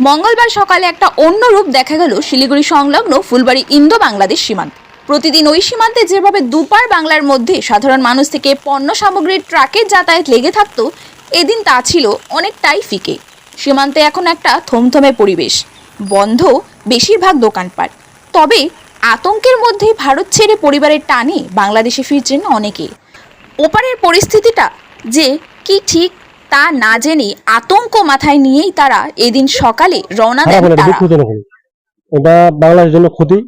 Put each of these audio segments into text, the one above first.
মঙ্গলবার সকালে একটা অন্য রূপ দেখা গেল শিলিগুড়ি সংলগ্ন ফুলবাড়ি ইন্দো বাংলাদেশ সীমান্ত। প্রতিদিন ওই সীমান্তে যেভাবে দুপার বাংলার মধ্যে সাধারণ মানুষ থেকে পণ্য সামগ্রীর ট্রাকের যাতায়াত লেগে থাকত, এদিন তা ছিল অনেকটাই ফিকে। সীমান্তে এখন একটা থমথমে পরিবেশ, বন্ধ বেশিরভাগ দোকানপাট। তবে আতঙ্কের মধ্যেই ভারত ছেড়ে পরিবারের টানে বাংলাদেশে ফিরছেন অনেকে। ওপারের পরিস্থিতিটা যে কি ঠিক তা না জেনে আতঙ্ক মাথায় নিয়েই তারা এদিন সকালে রওনা দেন তারা। এটা বাংলাদেশের জন্য ক্ষতি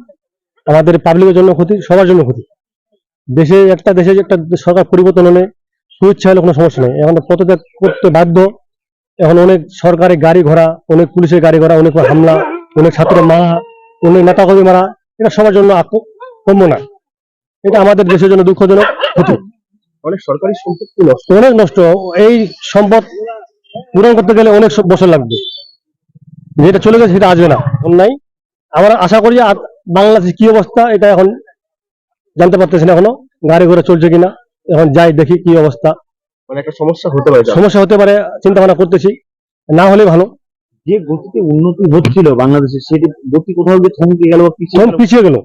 আমাদের পাবলিকের জন্য ক্ষতি সবার জন্য ক্ষতি। দেশে একটা দেশে একটা সরকার পরিবর্তন হলে সুইচ্ছা হলে কোনো সমস্যা নেই। এখন পদত্যাগ করতে বাধ্য এখন অনেক সরকারি গাড়ি ঘোড়া অনেক পুলিশের গাড়ি ঘোড়া অনেক হামলা অনেক ছাত্র মারা অনেক নেতাকর্মী মারা এটা সবার জন্য কম্য না। এটা আমাদের দেশের জন্য দুঃখজনক ক্ষতি। অনেক সরকারি সম্পত্তি নষ্ট অনেক নষ্ট। এই সম্পদ পূরণ করতে গেলে অনেক বছর লাগবে। যেটা চলে গেছে সেটা আসবে না। এখন নাই আমরা আশা করি বাংলাদেশের কি অবস্থা এটা এখন জানতে পারতেছি না এখনও। গাড়ি ঘোড়া চলছে কিনা এখন যাই দেখি কি অবস্থা। মানে একটা সমস্যা হতে পারে সমস্যা হতে পারে চিন্তা ভাবনা করতেছি। না হলে ভালো। যে গতিতে উন্নতি হচ্ছিল বাংলাদেশে সেটি গতি কোথাও গিয়ে থমকে গেল পিছিয়ে গেল।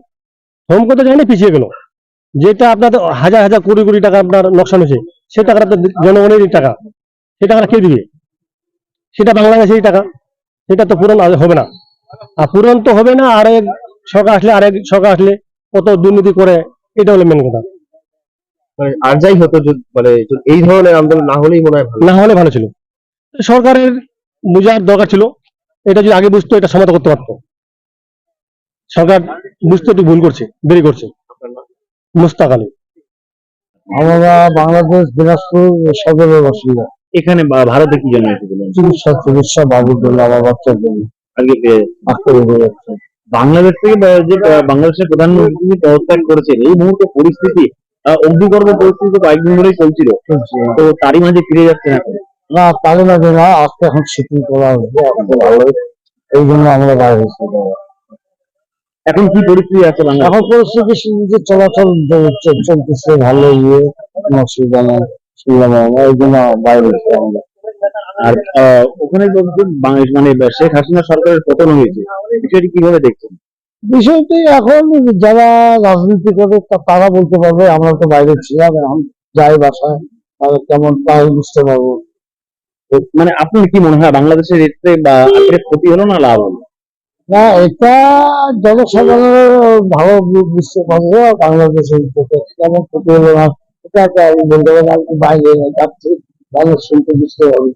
হোম করতে যায়নি পিছিয়ে গেল। যেটা আপনাদের হাজার হাজার কোটি কোটি টাকা আপনার লোকসান হয়েছে সে টাকাটা তো জনগণেরই টাকা। সে টাকাটা কে দিবে? সেটা বাংলাদেশেরই টাকা। সেটা তো পূরণ হবে না। আর পূরণ তো হবে না আর এক সরকার আসলে আরেক সরকার আসলে কত দুর্নীতি করে এটা হলো মেন কথা। মানে আর যাই হতো মানে এই ধরনের আন্দোলন না হলেই মনে হয় না হলে ভালো ছিল। সরকারের বোঝার দরকার ছিল এটা যদি আগে বুঝতো এটা সমাধান করতে পারতো। সরকার বুঝতে একটু ভুল করছে দেরি করছে। মুস্তাক আলী। আমরা বাংলাদেশ দিনাজপুর সদরের বাসিন্দা। এখানে বা- ভারতে কি জন্য এসেছিলেন চিকিৎসা চিকিৎসা বাবুর জন্য আমার বাচ্চার জন্য আগে বাংলাদেশ থেকে বা- যে আহ, বাংলাদেশের প্রধানমন্ত্রী তিনি পদত্যাগ করেছেন এই মুহূর্তে পরিস্থিতি আহ, অগ্নিগর্ভ পরিস্থিতি তো কয়েকদিন ধরেই চলছিল। তো তারই মাঝে ফিরে যাচ্ছে এখন না তাহলে না যে না আজকে এখন শিপিং করা হয়েছে। আজকে ভালো এই জন্য আমরা বাইরে এসেছি এখন কি পরিস্থিতি আছে বাংলা এখন পরিস্থিতি যে চলাচল চলতেছে ভালো ইয়ে কোনো অসুবিধা নেই শুনলাম এই জন্য বাইরে আমরা আর ওখানে বাংলাদেশ মানে শেখ হাসিনা সরকারের পতন হয়েছে বিষয়টি কীভাবে দেখছেন? বিষয়টি এখন যারা রাজনীতি করে তারা বলতে পারবে আমরা তো বাইরে ছিলাম এখন যাই বাসায় তাহলে কেমন তাই বুঝতে পারব। মানে আপনার কি মনে হয় বাংলাদেশের এতে বা ক্ষতি হলো না লাভ হলো? না, এটা জনসাধারণের ভালো বুঝতে পারবে বাংলাদেশের কেমন ক্ষতি হলো না, এটা আমি বলতে পারি আমি বাইরে যাচ্ছি ভালো শুনতে বুঝতে পারবে